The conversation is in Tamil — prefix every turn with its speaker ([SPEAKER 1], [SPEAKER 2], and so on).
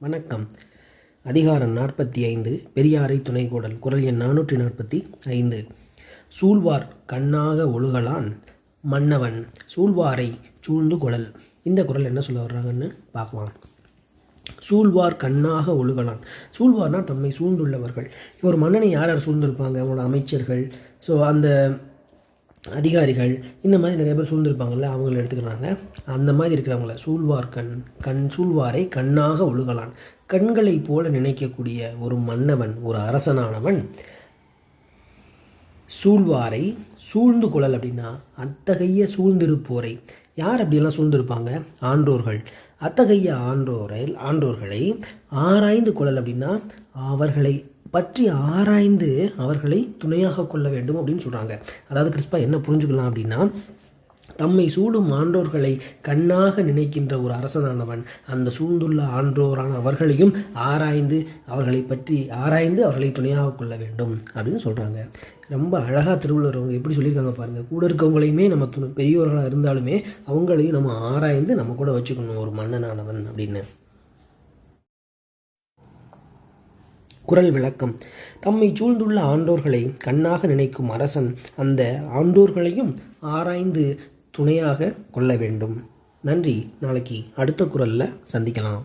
[SPEAKER 1] வணக்கம். அதிகாரம் நாற்பத்தி ஐந்து பெரியாரை துணைகோடல் குரல் எண் நானூற்றி நாற்பத்தி ஐந்து. சூழ்வார் கண்ணாக ஒழுகலான் மன்னவன் சூழ்வாரை சூழ்ந்து குழல் இந்த குரல் என்ன சொல்ல வர்றாங்கன்னு பார்க்கலாம். சூழ்வார் கண்ணாக ஒழுகலான். சூழ்வார்னா தம்மை சூழ்ந்துள்ளவர்கள். இப்போ ஒரு மன்னனை யார் யார் சூழ்ந்திருப்பாங்க? அவங்களோட அமைச்சர்கள். ஸோ அந்த அதிகாரிகள் இந்த மாதிரி நிறைய பேர் சூழ்ந்திருப்பாங்கல்ல அவங்கள எடுத்துக்கிறாங்க. அந்த மாதிரி இருக்கிறவங்கள சூழ்வார் கண் கண் சூழ்வாரை கண்ணாக ஒழுகலான் கண்களைப் போல நினைக்கக்கூடிய ஒரு மன்னவன் ஒரு அரசனானவன் சூழ்வாரை சூழ்ந்து கொள்ளல் அப்படின்னா அத்தகைய சூழ்ந்திருப்போரை. யார் அப்படியெல்லாம் சூழ்ந்திருப்பாங்க? ஆன்றோர்கள். அத்தகைய ஆன்றோரை ஆன்றோர்களை ஆராய்ந்து கொள்ளல் அப்படின்னா அவர்களை பற்றி ஆராய்ந்து அவர்களை துணையாக கொள்ள வேண்டும் அப்படின்னு சொல்கிறாங்க அதாவது கிறிஸ்பா என்ன புரிஞ்சுக்கலாம் அப்படின்னா தம்மை சூடும் ஆண்டோர்களை கண்ணாக நினைக்கின்ற ஒரு அரசனானவன் அந்த சூழ்ந்துள்ள ஆன்றோரான அவர்களையும் ஆராய்ந்து அவர்களை பற்றி ஆராய்ந்து அவர்களை துணையாக கொள்ள வேண்டும் அப்படின்னு சொல்கிறாங்க ரொம்ப அழகாக திருவள்ளுவர் அவங்க எப்படி சொல்லியிருக்காங்க பாருங்கள் கூட இருக்கவங்களையுமே நம்ம துணை பெரியவர்களாக இருந்தாலுமே அவங்களையும் நம்ம ஆராய்ந்து நம்ம கூட வச்சுக்கணும் ஒரு மன்னனானவன் அப்படின்னு. குரல் விளக்கம். தம்மை சூழ்ந்துள்ள ஆண்டோர்களை கண்ணாக நினைக்கும் அரசன் அந்த ஆண்டோர்களையும் ஆராய்ந்து துணையாக கொள்ள வேண்டும். நன்றி. நாளைக்கு அடுத்த குரலில் சந்திக்கலாம்.